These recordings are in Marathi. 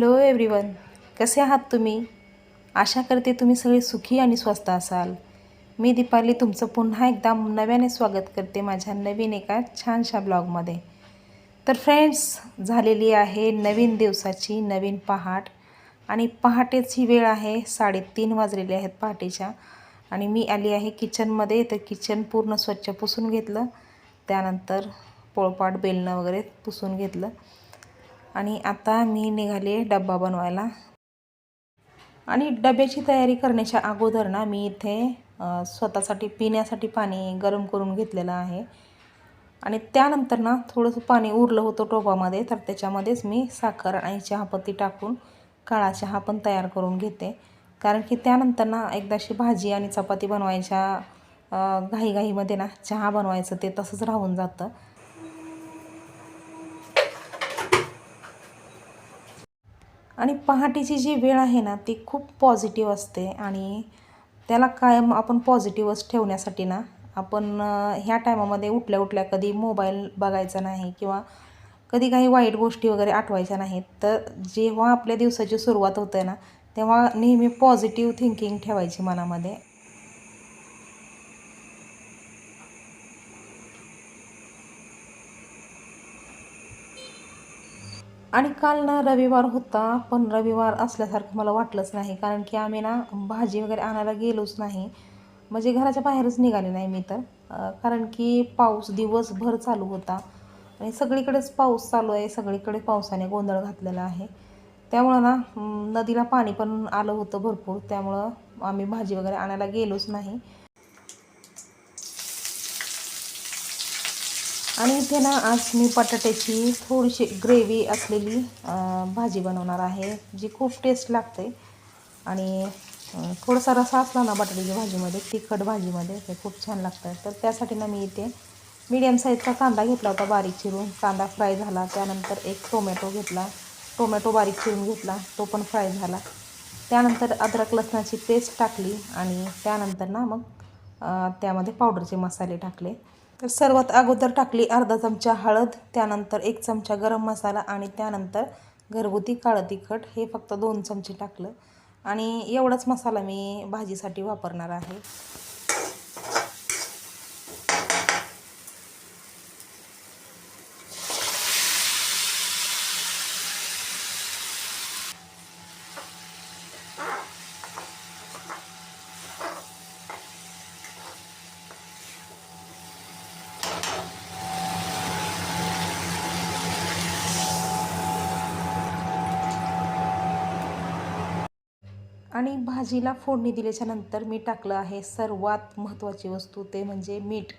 हॅलो एव्हरीवन कसे आहात तुम्ही? आशा करते तुम्ही सगळे सुखी आणि स्वस्त असाल. मी दीपाली तुमचं पुन्हा एकदा नव्याने स्वागत करते माझ्या नवीन एका छानशा ब्लॉगमध्ये. तर फ्रेंड्स झालेली आहे नवीन दिवसाची नवीन पहाट. आणि पहाटेची वेळ आहे साडेतीन वाजलेले आहेत पहाटेच्या. आणि मी आली आहे किचनमध्ये तर किचन पूर्ण स्वच्छ पुसून घेतलं. त्यानंतर पोळपाट बेलणं वगैरे पुसून घेतलं. आणि आता मी निघाले डब्बा बनवायला. आणि डब्याची तयारी करण्याच्या अगोदर ना मी इथे स्वतःसाठी पिण्यासाठी पाणी गरम करून घेतलेलं आहे. आणि त्यानंतर ना थोडंसं पाणी उरलं होतं टोपामध्ये तर त्याच्यामध्येच मी साखर आणि चहापत्ती टाकून काळा चहा पण तयार करून घेते. कारण की त्यानंतर ना एकदाशी भाजी आणि चपाती बनवायच्या घाईघाईमध्ये ना चहा बनवायचं ते तसंच राहून जातं. आणि पहाटेची जी वेळ आहे ना ती खूप पॉझिटिव्ह असते. आणि त्याला कायम आपण पॉझिटिव्हच ठेवण्यासाठी ना आपण ह्या टायमामध्ये उठल्या उठल्या कधी मोबाईल बघायचा नाही किंवा कधी काही वाईट गोष्टी वगैरे आठवायच्या नाहीत. तर जेव्हा आपल्या दिवसाची सुरुवात होते ना तेव्हा नेहमी पॉझिटिव्ह थिंकिंग ठेवायची मनामध्ये. आणि काल ना रविवार होता पण रविवार असल्यासारखं मला वाटलंच नाही. कारण की आम्ही ना भाजी वगैरे आणायला गेलोच नाही. म्हणजे घराच्या बाहेरच निघाले नाही मी तर. कारण की पाऊस दिवसभर चालू होता. आणि सगळीकडेच पाऊस चालू आहे. सगळीकडे पावसाने गोंधळ घातलेला आहे. त्यामुळं ना नदीला पाणी पण आलं होतं भरपूर. त्यामुळं आम्ही भाजी वगैरे आणायला गेलोच नाही. आणि इथे ना आज मी बटाट्याची थोडीशी ग्रेव्ही असलेली भाजी बनवणार आहे जी खूप टेस्ट लागते. आणि थोडासा रसा असला ना बटाट्याच्या भाजीमध्ये तिखट भाजीमध्ये ते खूप छान लागतं तर त्यासाठी ना मी इथे मीडियम साईजचा कांदा घेतला होता बारीक चिरून. कांदा फ्राय झाला त्यानंतर एक टोमॅटो घेतला. टोमॅटो बारीक चिरून घेतला तो पण फ्राय झाला. त्यानंतर अद्रक लसणाची पेस्ट टाकली आणि त्यानंतर ना मग त्यामध्ये पावडरचे मसाले टाकले. तर सर्वात अगोदर टाकली अर्धा चमचा हळद त्यानंतर एक चमचा गरम मसाला आणि त्यानंतर घरगुती काळं तिखट. हे फक्त दोन चमचे टाकलं. आणि एवढाच मसाला मी भाजीसाठी वापरणार आहे. आणि भाजीला फोडणी दिल्याच्यानंतर मी टाकलं आहे. सर्वात महत्त्वाची वस्तू ते म्हणजे मीठ.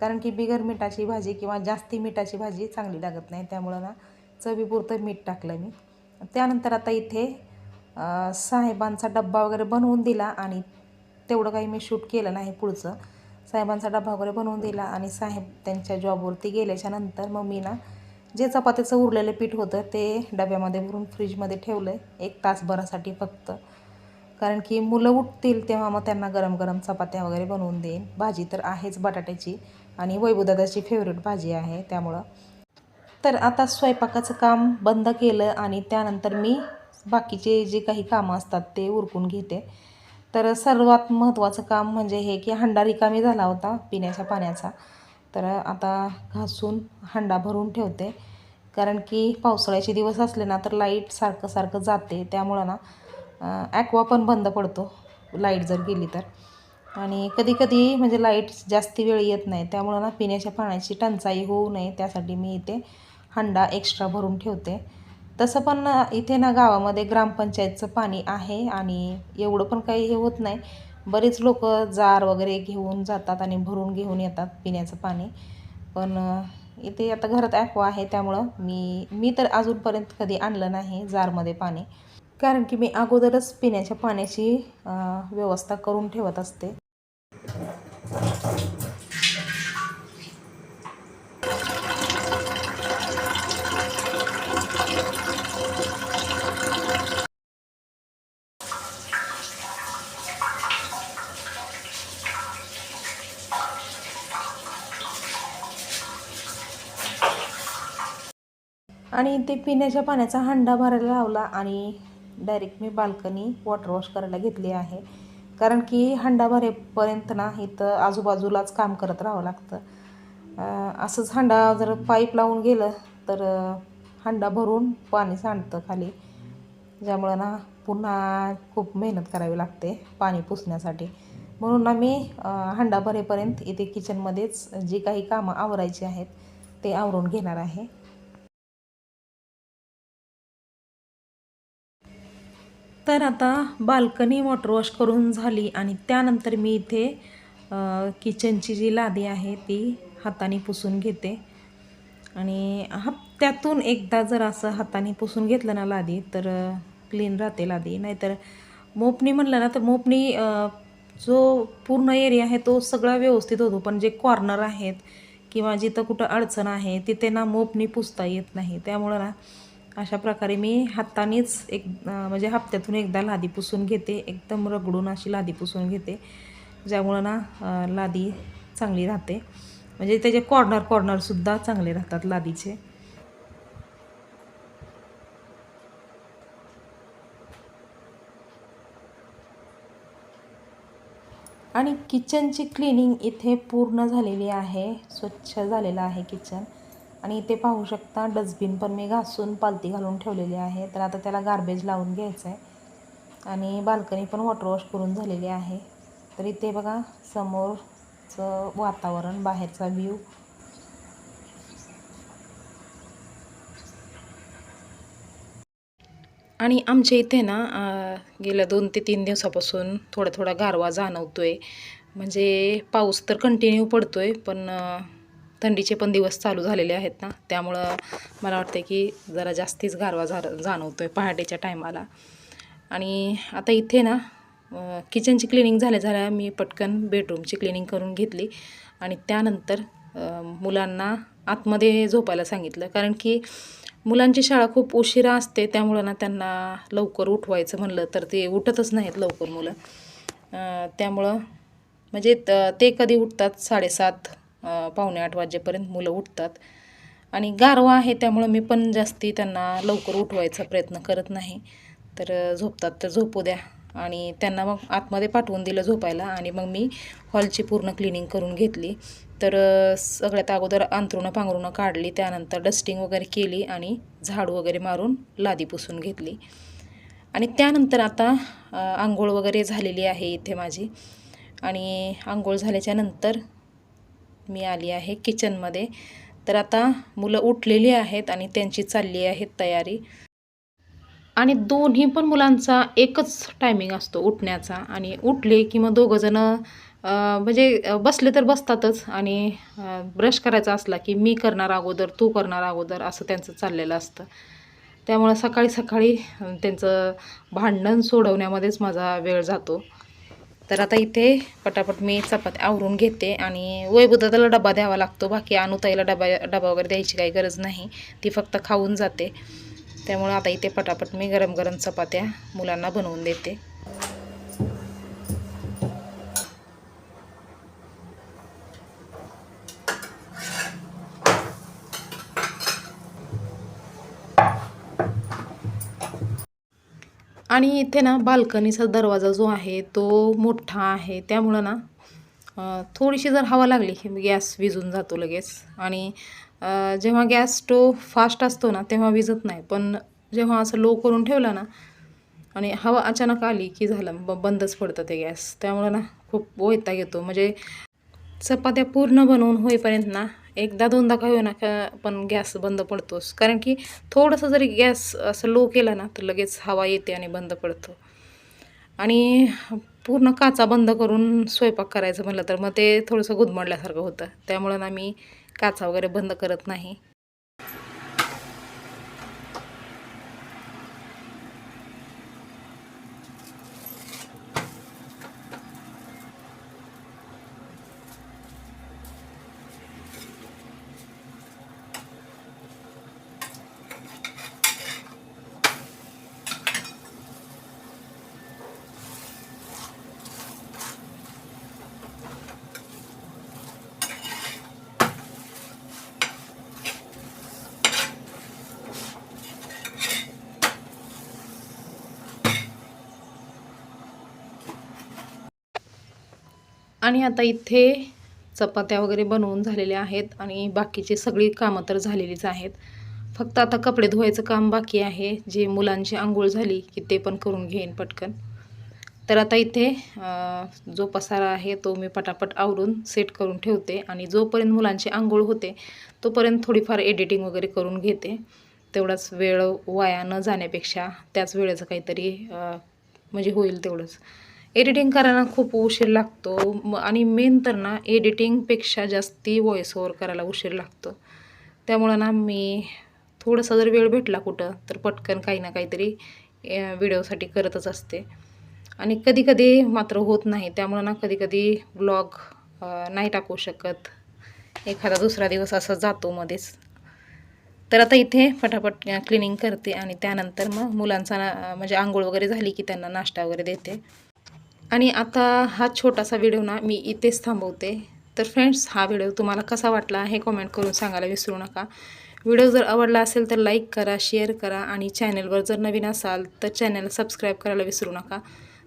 कारण की बिगर मिठाची भाजी किंवा जास्ती मिठाची भाजी चांगली लागत नाही. त्यामुळं ना चवीपुरतं मीठ टाकलं मी. त्यानंतर आता इथे साहेबांचा डब्बा वगैरे बनवून दिला आणि तेवढं काही मी शूट केलं नाही पुढचं. साहेबांचा डब्बा वगैरे बनवून दिला आणि साहेब त्यांच्या जॉबवरती गेल्याच्यानंतर मग मी ना जे चपात्याचं उरलेलं पीठ होतं ते डब्यामध्ये भरून फ्रीजमध्ये ठेवलं आहे एक तासभरासाठी फक्त. कारण की मुलं उठतील तेव्हा मग त्यांना गरम गरम चपात्या वगैरे बनवून देईन. भाजी तर आहेच बटाट्याची आणि वैभूदादाची फेवरेट भाजी आहे त्यामुळं. तर आता स्वयंपाकाचं काम बंद केलं आणि त्यानंतर मी बाकीचे जे काही कामं असतात ते उरकून घेते. तर सर्वात महत्त्वाचं काम म्हणजे हे की हंडा रिकामी झाला होता पिण्याच्या पाण्याचा. तर आता घासून हंडा भरून ठेवते. कारण की पावसाळ्याचे दिवस असले ना तर लाइट सारखं सारखं जाते. त्यामुळं ना ॲक्वा पण बंद पडतो. लाइट जर गेली तर. आणि कधी कधी म्हणजे लाइट जास्ती वेळ येत नाही. त्यामुळं ना पिण्याच्या पाण्याची टंचाई होऊ नये. त्यासाठी मी इथे हंडा एक्स्ट्रा भरून ठेवते. तसं पण इथे ना गावामध्ये ग्रामपंचायतचं पाणी आहे आणि एवढं पण काही हे होत नाही. बरेच लोक जार वगैरे घेऊन जातात आणि भरून घेऊन येतात पिण्याचं पाणी. पण इथे आता घरात ॲक्वा आहे. त्यामुळं मी मी तर अजूनपर्यंत कधी आणलं नाही जारमध्ये पाणी. कारण की मी अगोदरच पिण्याच्या पाण्याची व्यवस्था करून ठेवत असते. आणि ते पिण्याच्या पाण्याचा हंडा भरायला लावला आणि डायरेक्ट मी बाल्कनी वॉटर वॉश करायला घेतली आहे. कारण की हंडा भरेपर्यंत ना इथं आजूबाजूलाच काम करत राहावं लागतं. असंच हंडा जर पाईप लावून गेलं तर हंडा भरून पाणी सांडतं खाली. ज्यामुळं ना पुन्हा खूप मेहनत करावी लागते पाणी पुसण्यासाठी. म्हणून ना मी हंडा भरेपर्यंत इथे किचनमध्येच जी काही कामं आवरायची आहेत ते आवरून घेणार आहे. तर आता बाल्कनी वॉटर वॉश करून झाली आणि त्यानंतर मी इथे किचनची जी लादी आहे ती हाताने पुसून घेते. आणि हप्त्यातून एकदा जर असं हाताने पुसून घेतलं ना लादी तर क्लीन राहते लादी. नाहीतर मोपणी म्हणलं ना तर मोपणी जो पूर्ण एरिया आहे तो सगळा व्यवस्थित होतो. पण जे कॉर्नर आहेत किंवा जिथं कुठं अडचण आहे तिथे ना मोपणी पुसता येत नाही. त्यामुळं ना अशा प्रकारे मी हातानेच एक म्हणजे हप्त्यातून एकदा लादी पुसून घेते. एकदम रगडून अशी लादी पुसून घेते ज्यामुळं ना लादी चांगली राहते. म्हणजे त्याचे कॉर्नर कॉर्नरसुद्धा चांगले राहतात लादीचे. आणि किचनची क्लिनिंग इथे पूर्ण झालेली आहे स्वच्छ झालेलं आहे किचन. आणि इथे पाहू शकता डस्टबिन पण मी घासून पालती घालून ठेवलेली आहे. तर आता त्याला गार्बेज लावून घ्यायचं आहे आणि बाल्कनी पण वॉटर वॉश करून झालेली आहे. तर इथे बघा समोरचं वातावरण बाहेरचा व्ह्यू आणि आमच्या इथे ना गेल्या दोन ते तीन दिवसापासून थोडा थोडा गारवा जाणवतो आहे म्हणजे पाऊस तर कंटिन्यू पडतो आहे पण थंडीचे पण दिवस चालू झालेले आहेत ना. त्यामुळं मला वाटतं की जरा जास्तीच गारवा झा जाणवतो आहे पहाटेच्या टायमाला. आणि आता इथे ना किचनची क्लिनिंग झाल्या झाल्या मी पटकन बेडरूमची क्लिनिंग करून घेतली. आणि त्यानंतर मुलांना आतमध्ये झोपायला सांगितलं. कारण की मुलांची शाळा खूप उशिरा असते त्यामुळं ना त्यांना लवकर उठवायचं म्हणलं तर ते उठतच नाहीत लवकर मुलं. त्यामुळं म्हणजे त- ते कधी उठतात साडेसात पावणे आठ वाजेपर्यंत मुलं उठतात. आणि गारवा आहे त्यामुळं मी पण जास्ती त्यांना लवकर उठवायचा प्रयत्न करत नाही. तर झोपतात तर झोपू द्या. आणि त्यांना मग आतमध्ये पाठवून दिलं झोपायला आणि मग मी हॉलची पूर्ण क्लिनिंग करून घेतली. तर सगळ्यात अगोदर अंथरुणं पांघरुणं काढली त्यानंतर डस्टिंग वगैरे केली आणि झाडू वगैरे मारून लादी पुसून घेतली. आणि त्यानंतर आता आंघोळ वगैरे झालेली आहे इथे माझी. आणि आंघोळ झाल्याच्यानंतर मी आली आहे किचनमध्ये. तर आता मुलं उठलेली आहेत आणि त्यांची चालली आहे तयारी. आणि दोन्ही पण मुलांचा एकच टायमिंग असतो उठण्याचा. आणि उठले की मग दोघंजणं म्हणजे बसले तर बसतातच. आणि ब्रश करायचा असला की मी करणार अगोदर तू करणार अगोदर असं त्यांचं चाललेलं असतं. त्यामुळं सकाळी सकाळी त्यांचं भांडण सोडवण्यामध्येच माझा वेळ जातो. तर आता इथे पटापट मी चपात्या आवरून घेते आणि वैभुदाला डबा द्यावा लागतो. बाकी अनुताईला डबा डबा वगैरे द्यायची काही गरज नाही. ती फक्त खाऊन जाते. त्यामुळं आता इथे पटापट मी गरम गरम चपात्या मुलांना बनवून देते. आणि इथे ना बाल्कनीचा दरवाजा जो आहे तो मोठा आहे. त्यामुळं ना थोडीशी जर हवा लागली की गॅस विजून जातो लगेच. आणि जेव्हा गॅस स्टोव फास्ट असतो ना तेव्हा विझत नाही. पण जेव्हा असं लो करून ठेवला ना आणि हवा अचानक आली की झालं ब बंदच पडतं ते गॅस. त्यामुळं ना खूप वैताग येतो. म्हणजे चपात्या पूर्ण बनवून होईपर्यंत ना एकदा दोनदा का होईना का पण गॅस बंद पडतोच. कारण की थोडंसं जरी गॅस असं लो केला ना तर लगेच हवा येते आणि बंद पडतो. आणि पूर्ण काचा बंद करून स्वयंपाक करायचं म्हटलं तर मग ते थोडंसं गुदमडल्यासारखं होतं. त्यामुळं ना मी काचा वगैरे बंद करत नाही. आणि आता इथे चपात्या वगैरे बनवून झालेल्या आहेत आणि बाकीची सगळी कामं तर झालेलीच आहेत. फक्त आता कपडे धुवायचं काम बाकी आहे. जे मुलांची आंघोळ झाली की ते पण करून घेईन पटकन. तर आता इथे जो पसारा आहे तो मी पटापट आवरून सेट करून ठेवते आणि जोपर्यंत मुलांची आंघोळ होते तोपर्यंत थोडीफार एडिटिंग वगैरे करून घेते. तेवढाच वेळ वाया न जाण्यापेक्षा त्याच वेळेचं काहीतरी म्हणजे होईल तेवढंच. एडिटिंग करायला खूप उशीर लागतो. आणि मेन तर ना एडिटिंगपेक्षा जास्ती व्हॉईस ओवर करायला उशीर लागतो. त्यामुळं ना मी थोडासा जर वेळ भेटला कुठं तर पटकन काही ना काहीतरी व्हिडिओसाठी करतच असते. आणि कधीकधी मात्र होत नाही. त्यामुळं ना कधीकधी ब्लॉग नाही टाकू शकत. एखादा दुसरा दिवस असा जातो मध्येच. तर आता इथे फटाफट क्लिनिंग करते आणि त्यानंतर मग मुलांचा म्हणजे आंघोळ वगैरे झाली की त्यांना नाश्ता वगैरे देते. आणि आता हा छोटासा व्हिडिओ ना मी इथेच थांबवते. तर फ्रेंड्स हा व्हिडिओ तुम्हाला कसा वाटला हे कमेंट करून सांगायला विसरू नका. व्हिडिओ जर आवडला असेल तर लाईक करा शेअर करा आणि चॅनलवर जर नवीन असाल तर चॅनल सबस्क्राईब करायला विसरू नका.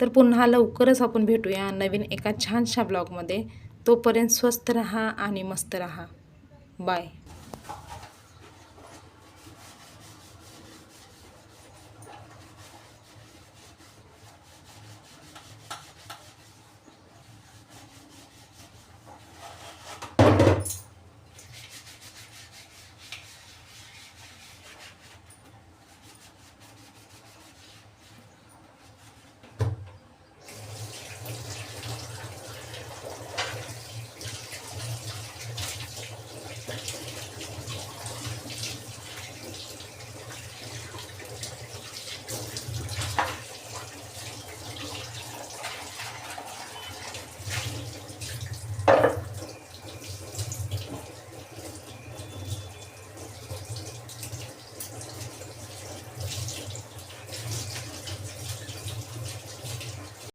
तर पुन्हा लवकरच आपण भेटूया नवीन एका छानशा ब्लॉगमध्ये तोपर्यंत स्वस्त रहा आणि मस्त रहा. बाय